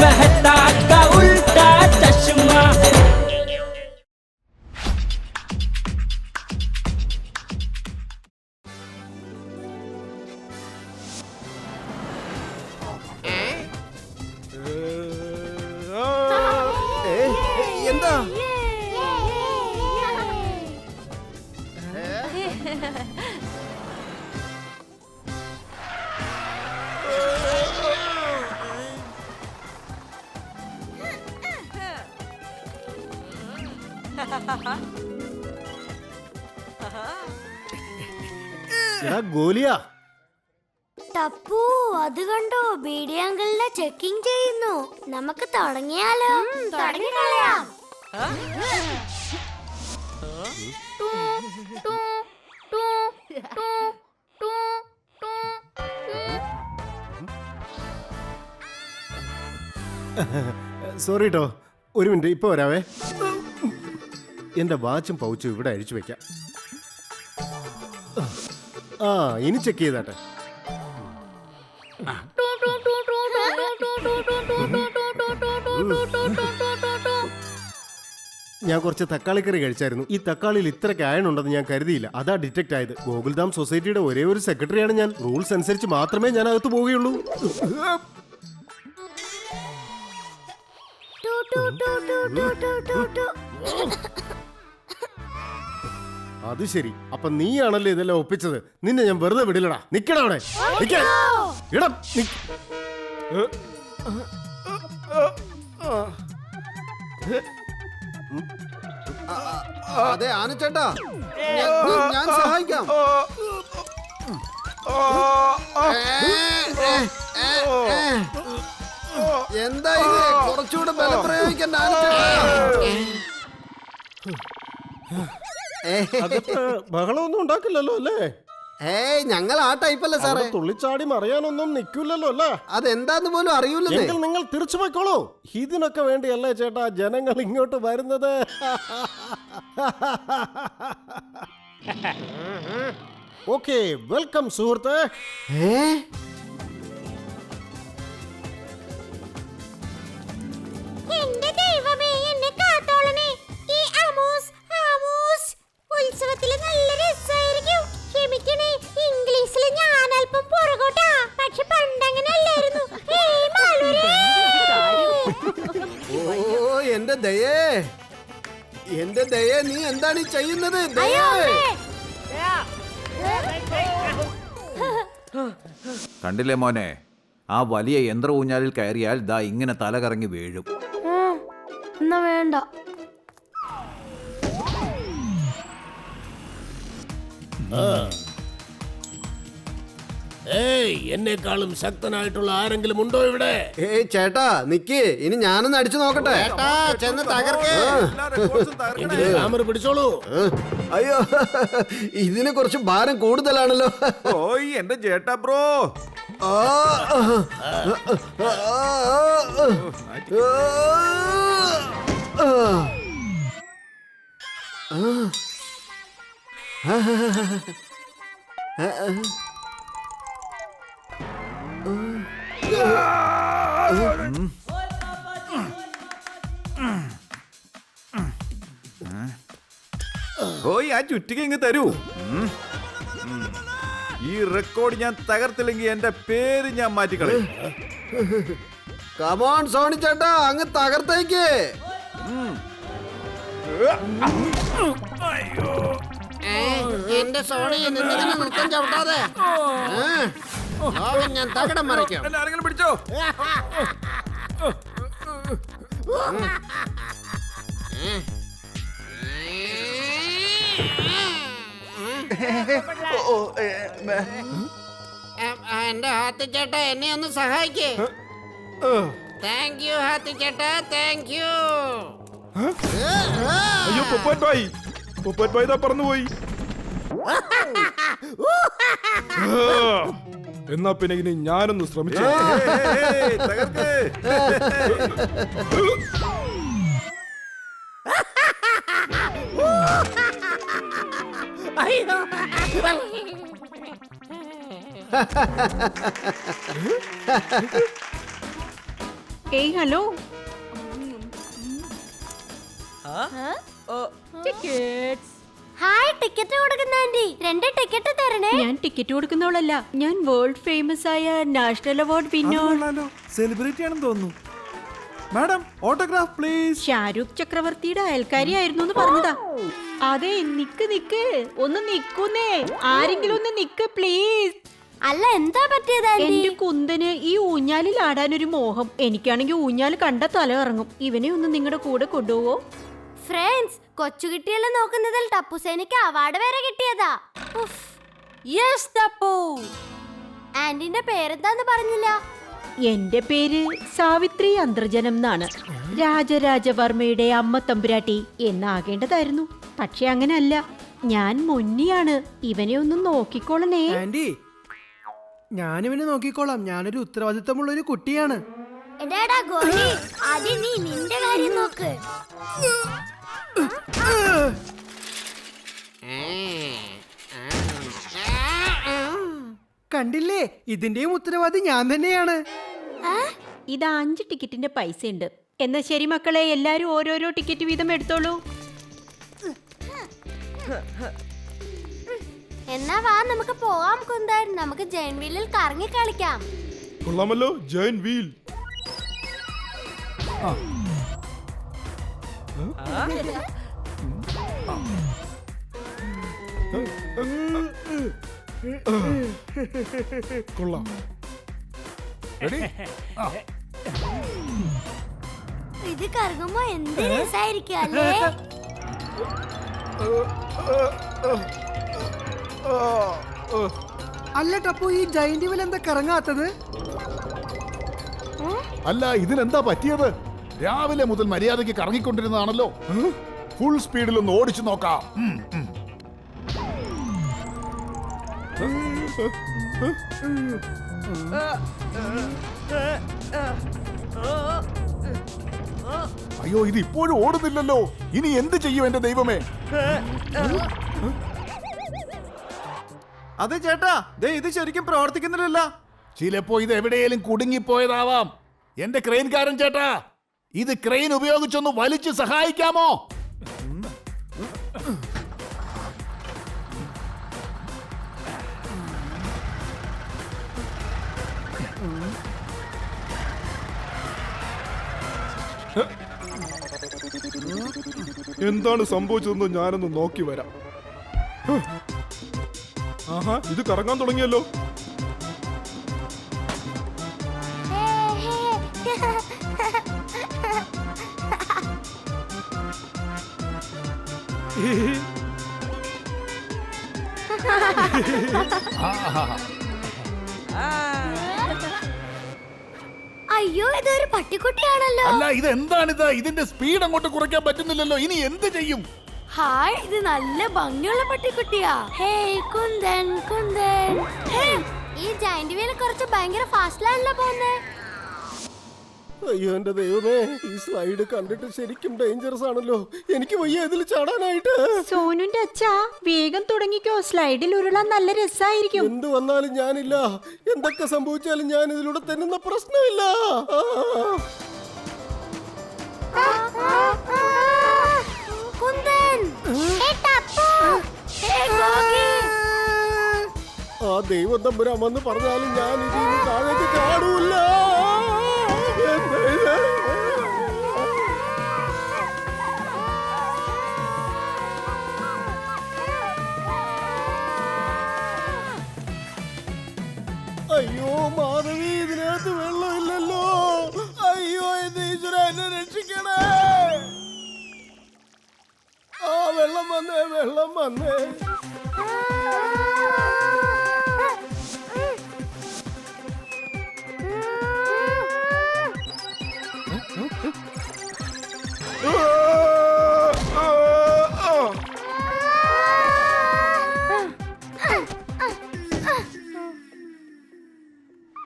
मेहता എടാ ഗോലിയാ. ടപ്പു അത് കണ്ടോ? ബീഡിയങ്കളിനെ ചെക്കിംഗ് ചെയ്യുന്നു. നമുക്ക് തുടങ്ങിയാലോ? തുടങ്ങിക്കളയാം സോറി കേട്ടോ ഒരു മിനിറ്റ് ഇപ്പൊ വരാവേ. എന്റെ വാച്ചും പൗച്ചും ഇവിടെ അഴിച്ചു വെക്കാം. ആ ഇനി ചെക്ക് ചെയ്താട്ടെ. ഞാൻ കുറച്ച് തക്കാളി കറി കഴിച്ചായിരുന്നു. ഈ തക്കാളിയിൽ ഇത്രയ്ക്ക് അയൺ ഉണ്ടെന്ന് ഞാൻ കരുതിയില്ല. അതാ ഡിറ്റക്ട് ആയത്. ഗോകുൽധാം സൊസൈറ്റിയുടെ ഒരേ ഒരു സെക്രട്ടറിയാണ് ഞാൻ. റൂൾസ് അനുസരിച്ച് മാത്രമേ ഞാൻ അകത്ത് പോവുകയുള്ളൂ. അത് ശരി. അപ്പൊ നീയാണല്ലേ ഇതെല്ലാം ഒപ്പിച്ചത്? നിന്നെ ഞാൻ വെറുതെ വിടില്ലടാ. നിക്കടാ അവിടെ. അതെ ആനച്ചേട്ടാ. ഞാൻ- ഞാൻ സഹായിക്കാം. എന്താ ഇത്? കുറച്ചുകൂടെ ബലപ്രയോഗിക്കണ്ട ആനച്ചേട്ടാ. അകത്ത് ബഹളമൊന്നും ഉണ്ടാക്കില്ലല്ലോ അല്ലേ? ഏയ് ഞങ്ങൾ ആ ടൈപ്പല്ല സാറേ. തുള്ളിച്ചാടി മറിയാനൊന്നും നിൽക്കില്ലല്ലോ അല്ലേ? അതെന്താന്ന് പോലും അറിയൂലേ നിങ്ങൾ തിരിച്ചു പോയിക്കോളൂ. ഇതിനൊക്കെ വേണ്ടിയല്ലേ ചേട്ടാ ജനങ്ങൾ ഇങ്ങോട്ട് വരുന്നത്. ഓക്കെ വെൽക്കം സുഹൃത്ത്. ഏ? എന്റെ ദൈവമേ എന്റെ ദയ നീ എന്താണ് ഈ ചെയ്യുന്നത്? കണ്ടില്ലേ മോനെ? ആ വലിയ യന്ത്ര ഊഞ്ഞാലിൽ കയറിയാൽ ദാ ഇങ്ങനെ തല കറങ്ങി വീഴും. ആ, എന്നാ വേണ്ട. ഏയ് എന്നെക്കാളും ശക്തനായിട്ടുള്ള ആരെങ്കിലും ഉണ്ടോ ഇവിടെ ഏയ് ചേട്ടാ നിക്ക് ഇനി ഞാനൊന്ന് അടിച്ചു നോക്കട്ടെ ചെന്ന് തകർക്കേ ക്യാമറ പിടിച്ചോളൂ അയ്യോ ഇതിന് കുറച്ച് ഭാരം കൂടുതലാണല്ലോ ഓയ് എന്റെ ചേട്ടാ ബ്രോ ആ, ആ, ആ, ആ, ഓയ് ആ ചുറ്റിക ഇങ്ങ് തരൂ. ഈ റെക്കോർഡ് ഞാൻ തകർത്തില്ലെങ്കിൽ എന്റെ പേര് ഞാൻ മാറ്റിക്കളയും. കമോൺ സോണി ചേട്ടാ അങ്ങ് തകർത്തേക്ക്. എന്റെ സോണി നിന്നിങ്ങനെ നൃത്തം ചവിട്ടാതെ. ഞാൻ തകിടം മറിക്കാം. ആരെങ്കിലും പിടിച്ചോ? എന്റെ ഹാത്തി ചേട്ട എന്നെ ഒന്ന് സഹായിക്കേ. താങ്ക് യു ഹാത്തി ചേട്ട താങ്ക് യു അയ്യോ പൊപ്പാറ്റ് ഭായി പൊപ്പൻ ഭായി ഇതാ പറന്നുപോയി. എന്നാ പിന്നെ ഇനി ഞാനൊന്ന് ശ്രമിച്ചു. ഏയ് ഹലോ. ഹായ് ടിക്കറ്റ് കൊടുക്കുന്ന ആന്റി രണ്ട് ടിക്കറ്റ് തരണേ. ഞാൻ ടിക്കറ്റ് കൊടുക്കുന്നവളല്ല. ഞാൻ വേൾഡ് ഫേമസ് ആയ നാഷണൽ അവാർഡ് വിന്നർ സെലിബ്രിറ്റി ആണെന്ന് തോന്നുന്നു. മാഡം ഓട്ടോഗ്രാഫ് പ്ലീസ് ഷാരൂഖ് ചക്രവർത്തിയുടെ അയൽക്കാരിയായിരുന്നു എന്ന് പറഞ്ഞതാ. അതെ നിക്ക് നിക്ക്. ഒന്ന് നിക്കുന്നേ. ആരെങ്കിലും ഒന്ന് നിക്ക് പ്ലീസ് അല്ല എന്താ പറ്റിയത് എന്റെ കുന്തന് ഈ ഊഞ്ഞാലിൽ ആടാൻ ഒരു മോഹം. എനിക്കാണെങ്കിൽ ഊഞ്ഞാൽ കണ്ട തല ഇറങ്ങും ഇവനെ ഒന്ന് നിങ്ങളുടെ കൂടെ കൊണ്ടുപോവോ? ഫ്രണ്ട്സ് കൊച്ചുകിട്ടിയെല്ലാം നോക്കുന്നതിൽ ടപ്പുസേനയ്ക്ക് അവാർഡ് വരെ കിട്ടിയതാ. യെസ് ടപ്പു ആന്റിന്റെ പേരെന്താന്ന് പറഞ്ഞില്ല? എന്റെ പേര് സാവിത്രി അന്തർജനം എന്നാണ്. രാജരാജവർമ്മയുടെ അമ്മ തമ്പുരാട്ടി എന്നാകേണ്ടതായിരുന്നു. പക്ഷെ അങ്ങനല്ല. ഞാൻ മുന്നിയാണ്. ഇവനെ ഒന്ന് നോക്കിക്കോളണേ. ആന്റി ഞാനിവനെ നോക്കിക്കോളാം. ഞാനൊരു ഉത്തരവാദിത്തമുള്ള ഒരു കുട്ടിയാണ് എടാടാ ഗോപി ആദ്യം നീ നിന്റെ കാര്യം നോക്ക്. കണ്ടില്ലേ? ഇതിന്റെയും ഉത്തരവാദി ഞാൻ തന്നെയാണ്. ഇത് അഞ്ച് ടിക്കറ്റിന്റെ പൈസ ഉണ്ട് എന്നാ ശരി മക്കളെ എല്ലാരും ഓരോരോ ടിക്കറ്റ് വീതം എടുത്തോളൂ. എന്നാ വാ നമുക്ക് പോവാം കുന്ദൻ നമുക്ക് ജയൻ വീലിൽ കറങ്ങി കളിക്കാം. കൊള്ളാമല്ലോ ജയൻ വീൽ. കൊള്ളാം. ഇത് കറങ്ങുമ്പോ എന്ത് രസായിരിക്കും അല്ലേ? അല്ല ടപ്പു ഈ ജൈന്റ് വീൽ എന്താ കറങ്ങാത്തത്? അല്ല ഇതിനെന്താ പറ്റിയത്? രാവിലെ മുതൽ മര്യാദയ്ക്ക് കറങ്ങിക്കൊണ്ടിരുന്നതാണല്ലോ. ഫുൾ സ്പീഡിൽ ഒന്ന് ഓടിച്ചു നോക്കാം. അയ്യോ ഇത് ഇപ്പോഴും ഓടുന്നില്ലല്ലോ. ഇനി എന്ത് ചെയ്യും എന്റെ ദൈവമേ? അതെ ചേട്ടാ. ദേ ഇത് ശരിക്കും പ്രവർത്തിക്കുന്നില്ലല്ലോ. ചിലപ്പോ ഇത് എവിടെയെങ്കിലും കുടുങ്ങിപ്പോയതാവാം. എന്റെ ക്രെയിൻകാരൻ ചേട്ടാ. ഇത് ക്രെയിൻ ഉപയോഗിച്ചൊന്ന് വലിച്ചു സഹായിക്കാമോ? എന്താണ് സംഭവിച്ചതെന്ന് ഞാനൊന്ന് നോക്കി വരാം. ആഹാ ഇത് കറങ്ങാൻ തുടങ്ങിയല്ലോ. അയ്യോ ഇതൊരു പട്ടിക്കുട്ടിയാണല്ലോ. അല്ല ഇത് എന്താണിത് ഇതിന്റെ സ്പീഡ് അങ്ങോട്ട് കുറയ്ക്കാൻ പറ്റുന്നില്ലല്ലോ. ഇനി എന്ത് ചെയ്യും? ഹായ് ഇത് നല്ല ഭംഗിയുള്ള പട്ടിക്കുട്ടിയാ. ഹേയ് കുന്ദൻ കുന്ദൻ ഹേ, ഈ ജയന്റ് വീൽ കുറച്ച് ഭയങ്കര ഫാസ്റ്റിലാണല്ലോ പോകുന്നേ അയ്യോ എന്റെ ദൈവമേ ഈ സ്ലൈഡ് കണ്ടിട്ട് ശരിക്കും ഡേഞ്ചറസ് ആണല്ലോ. എനിക്ക് വയ്യ ഇതിൽ ചാടാനായിട്ട്. സോനുന്റെ അച്ഛാ വേഗം തുടങ്ങിക്കോ. സ്ലൈഡിൽ ഉരുളാൻ നല്ല രസായിരിക്കും. എന്ത് വന്നാലും ഞാനില്ല. എന്തൊക്കെ സംഭവിച്ചാലും ഞാൻ ഇതിലൂടെ തെന്നുന്ന പ്രശ്നമില്ല. ആ. ദൈവം തമ്പുരാമെന്ന് പറഞ്ഞാലും ഞാൻ ഇതിന് താഴേക്ക് ചാടൂല്ല. വെള്ളം വന്നേ.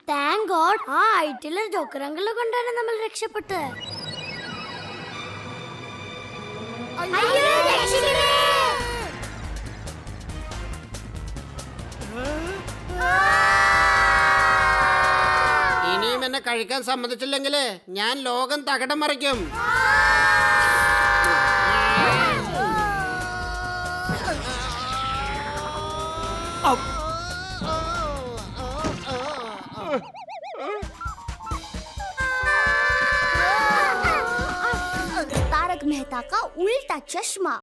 താങ്ക് ഗോഡ് ആ ഐറ്റിലെ ജോക്കറങ്കിളെ കൊണ്ടാണ് നമ്മൾ രക്ഷപ്പെട്ടത് അയ്യോ, ഇനിയും എന്നെ എന്നെ കഴിക്കാൻ സമ്മതിച്ചില്ലെങ്കിൽ ഞാൻ ലോകം തകടം മറിക്കും तारक मेहता का उल्टा चश्मा